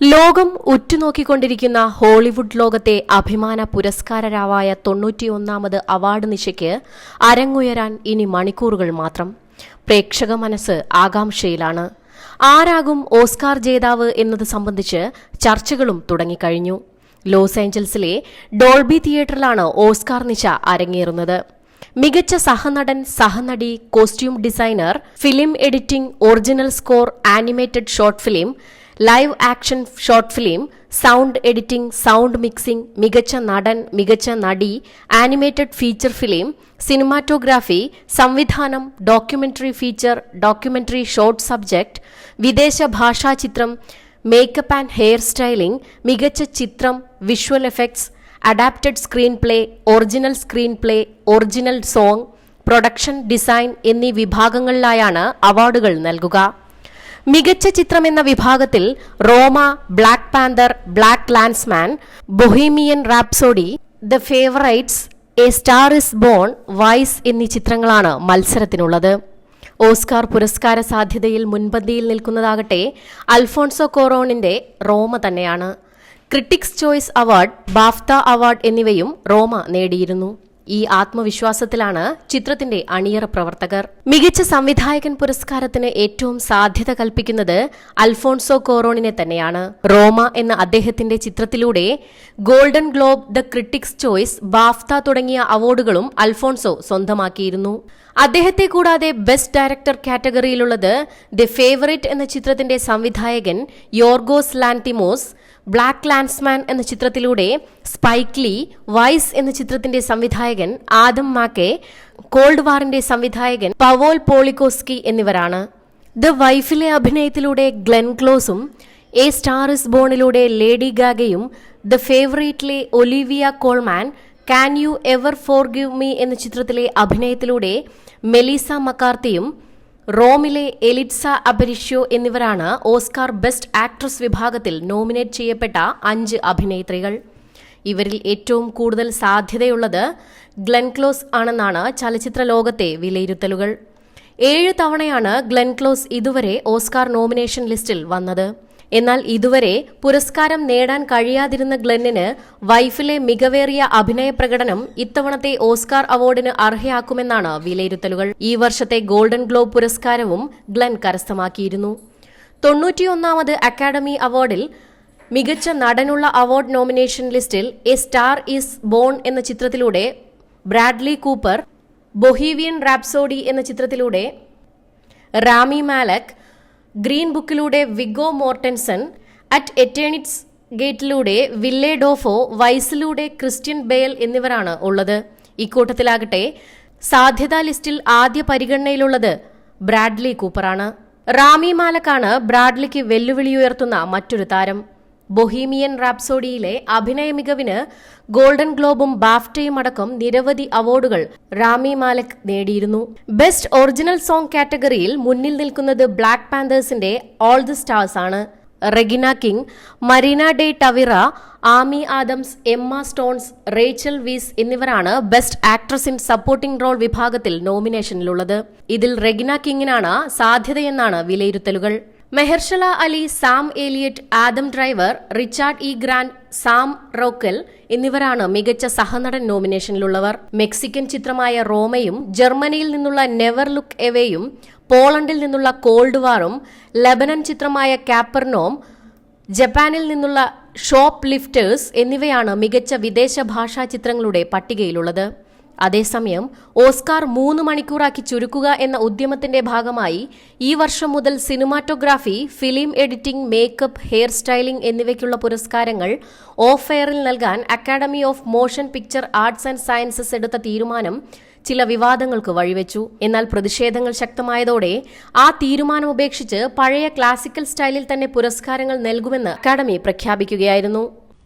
ലോകം ഉറ്റുനോക്കിക്കൊണ്ടിരിക്കുന്ന ഹോളിവുഡ് ലോകത്തെ അഭിമാന പുരസ്കാരരാവായ തൊണ്ണൂറ്റിയൊന്നാമത് അവാർഡ് നിശയ്ക്ക് അരങ്ങുയരാൻ ഇനി മണിക്കൂറുകൾ മാത്രം. പ്രേക്ഷക മനസ്സ് ആകാംക്ഷയിലാണ്. ആരാകും ഓസ്കാർ ജേതാവ് എന്നത് സംബന്ധിച്ച് ചർച്ചകളും തുടങ്ങിക്കഴിഞ്ഞു. ലോസ് ഏഞ്ചൽസിലെ ഡോൾബി തിയേറ്ററിലാണ് ഓസ്കാർ നിശ അരങ്ങേറുന്നത്. മികച്ച സഹനടൻ സഹനടി costume designer film editing original score animated short film live action short film sound editing sound mixing മികച്ച നടൻ മികച്ച നടി ആനിമേറ്റഡ് ഫീച്ചർ ഫിലിം സിനിമാറ്റോഗ്രാഫി സംവിധാനം documentary feature documentary short subject വിദേശ ഭാഷാ ചിത്രം മേക്കപ്പ് ആൻഡ് ഹെയർ സ്റ്റൈലിംഗ് മികച്ച ചിത്രം visual effects adapted screenplay original screenplay original song production design എന്നീ വിഭാഗങ്ങളിലായാണ് അവാർഡുകൾ നൽകുക. മികച്ച ചിത്രം എന്ന വിഭാഗത്തിൽ Roma Black Panther BlacKkKlansman Bohemian Rhapsody The Favourites A Star Is Born Vice എന്നീ ചിത്രങ്ങളാണ് മത്സരത്തിനുള്ളത്. ഓസ്കാർ പുരസ്കാര സാധ്യതയിൽ മുൻപന്തിയിൽ നിൽക്കുന്നതാകട്ടെ അൽഫോൺസോ കോറോണിന്റെ റോമ തന്നെയാണ്. Critics Choice award BAFTA award എന്നിവയും റോമ നേടിയിരുന്നു. ഈ ആത്മവിശ്വാസത്തിലാണ് ചിത്രത്തിന്റെ അണിയറ പ്രവർത്തകർ. മികച്ച സംവിധായകൻ പുരസ്കാരത്തിന് ഏറ്റവും സാധ്യത കൽപ്പിക്കുന്നത് അൽഫോൺസോ കോറോണിനെ തന്നെയാണ്. റോമ എന്ന അദ്ദേഹത്തിന്റെ ചിത്രത്തിലൂടെ Golden Globe the Critics Choice BAFTA തുടങ്ങിയ അവാർഡുകളും അൽഫോൺസോ സ്വന്തമാക്കിയിരുന്നു. അദ്ദേഹത്തെ കൂടാതെ ബെസ്റ്റ് ഡയറക്ടർ കാറ്റഗറിയിലുള്ളത് ദി ഫേവറിറ്റ് എന്ന ചിത്രത്തിന്റെ സംവിധായകൻ യോർഗോസ് ലാന്റിമോസ് ബ്ലാക്ക് ലാൻഡ്സ്മാൻ എന്ന ചിത്രത്തിലൂടെ സ്പൈക്ലി വൈസ് എന്ന ചിത്രത്തിന്റെ സംവിധായകൻ ആദം മാക്കെ കോൾഡ് വാറിന്റെ സംവിധായകൻ പവോൽ പോളിക്കോസ്കി എന്നിവരാണ്. ദ വൈഫിലെ അഭിനയത്തിലൂടെ ഗ്ലെൻ ക്ലോസും എ സ്റ്റാർ ഇസ് ബോണിലൂടെ ലേഡി ഗാഗയും The ഫേവറേറ്റിലെ Olivia Colman Can You Ever Forgive Me എന്ന ചിത്രത്തിലെ അഭിനയത്തിലൂടെ മെലീസ മക്കാർത്തിയും റോമിലെ എലിറ്റ്സ അബരിഷ്യോ എന്നിവരാണ് ഓസ്കാർ ബെസ്റ്റ് ആക്ട്രസ് വിഭാഗത്തിൽ നോമിനേറ്റ് ചെയ്യപ്പെട്ട അഞ്ച് അഭിനേത്രികൾ. ഇവരിൽ ഏറ്റവും കൂടുതൽ സാധ്യതയുള്ളത് ഗ്ലെൻക്ലോസ് ആണെന്നാണ് ചലച്ചിത്ര ലോകത്തെ വിലയിരുത്തലുകൾ. ഏഴ് തവണയാണ് ഗ്ലെൻക്ലോസ് ഇതുവരെ ഓസ്കാർ നോമിനേഷൻ ലിസ്റ്റിൽ വന്നത്. എന്നാൽ ഇതുവരെ പുരസ്കാരം നേടാൻ കഴിയാതിരുന്ന ഗ്ലെന്നിന് വൈഫിലെ മികവേറിയ അഭിനയ പ്രകടനം ഇത്തവണത്തെ ഓസ്കാർ അവാർഡിന് അർഹയാക്കുമെന്നാണ് വിലയിരുത്തലുകൾ. ഈ വർഷത്തെ ഗോൾഡൻ ഗ്ലോബ് പുരസ്കാരവും ഗ്ലെൻ കരസ്ഥമാക്കിയിരുന്നു. തൊണ്ണൂറ്റിയൊന്നാമത് അക്കാദമി അവാർഡിൽ മികച്ച നടനുള്ള അവാർഡ് നോമിനേഷൻ ലിസ്റ്റിൽ എ സ്റ്റാർ ഈസ് ബോൺ എന്ന ചിത്രത്തിലൂടെ ബ്രാഡ്ലി കൂപ്പർ ബൊഹീവിയൻ റാപ്സോഡി എന്ന ചിത്രത്തിലൂടെ റാമി മാലക് ഗ്രീൻ ബുക്കിലൂടെ വിഗോ മോർട്ടൻസൺ അറ്റ് എറ്റേണിറ്റ്സ് ഗേറ്റിലൂടെ വില്ലേ ഡോഫോ വൈസിലൂടെ ക്രിസ്ത്യൻ ബേൽ എന്നിവരാണ് ഉള്ളത്. ഇക്കൂട്ടത്തിലാകട്ടെ സാധ്യതാ ലിസ്റ്റിൽ ആദ്യ പരിഗണനയിലുള്ളത് ബ്രാഡ്ലി കൂപ്പറാണ്. റാമി മാലക്കാണ് ബ്രാഡ്ലിക്ക് വെല്ലുവിളിയുയർത്തുന്ന മറ്റൊരു താരം. ബൊഹീമിയൻ റാപ്സോഡിയിലെ അഭിനയ മികവിന് ഗോൾഡൻ ഗ്ലോബും ബാഫ്റ്റയും അടക്കം നിരവധി അവാർഡുകൾ റാമി മാലക് നേടിയിരുന്നു. ബെസ്റ്റ് ഒറിജിനൽ സോങ് കാറ്റഗറിയിൽ മുന്നിൽ നിൽക്കുന്നത് ബ്ലാക്ക് പാന്തേഴ്സിന്റെ ഓൾ ദി സ്റ്റാർസ് ആണ്. Regina King Marina de Tavira Amy Adams Emma Stones Rachel Weisz എന്നിവരാണ് best actress in supporting role വിഭാഗത്തിൽ നോമിനേഷനിലുള്ളത്. ഇതിൽ റെഗിന കിങ്ങിനാണ് സാധ്യതയെന്നാണ് വിലയിരുത്തലുകൾ. Mahershala Ali Sam Elliott Adam Driver Richard E Grant Sam Rockwell എന്നിവരാണ് മികച്ച സഹനടൻ നോമിനേഷനിലുള്ളവർ. മെക്സിക്കൻ ചിത്രമായ റോമയും ജർമ്മനിയിൽ നിന്നുള്ള നെവർ ലുക്ക് എവേയും പോളണ്ടിൽ നിന്നുള്ള കോൾഡ് വാറും ലെബനൻ ചിത്രമായ കാപ്പർനോം ജപ്പാനിൽ നിന്നുള്ള ഷോപ്പ് ലിഫ്റ്റേഴ്സ് എന്നിവയാണ് മികച്ച വിദേശ ഭാഷാ ചിത്രങ്ങളുടെ പട്ടികയിലുള്ളത്. അതേസമയം ഓസ്കാർ മൂന്ന് മണിക്കൂറാക്കി ചുരുക്കുക എന്ന ഉദ്യമത്തിന്റെ ഭാഗമായി ഈ വർഷം മുതൽ cinematography film editing makeup hair styling എന്നിവയ്ക്കുള്ള പുരസ്കാരങ്ങൾ ഓഫ് എയറിൽ നൽകാൻ Academy of Motion Picture Arts and Sciences എടുത്ത തീരുമാനം ചില വിവാദങ്ങൾക്ക് വഴിവെച്ചു. എന്നാൽ പ്രതിഷേധങ്ങൾ ശക്തമായതോടെ ആ തീരുമാനം ഉപേക്ഷിച്ച് പഴയ ക്ലാസിക്കൽ സ്റ്റൈലിൽ തന്നെ പുരസ്കാരങ്ങൾ നൽകുമെന്ന് അക്കാദമി പ്രഖ്യാപിക്കുകയായിരുന്നു.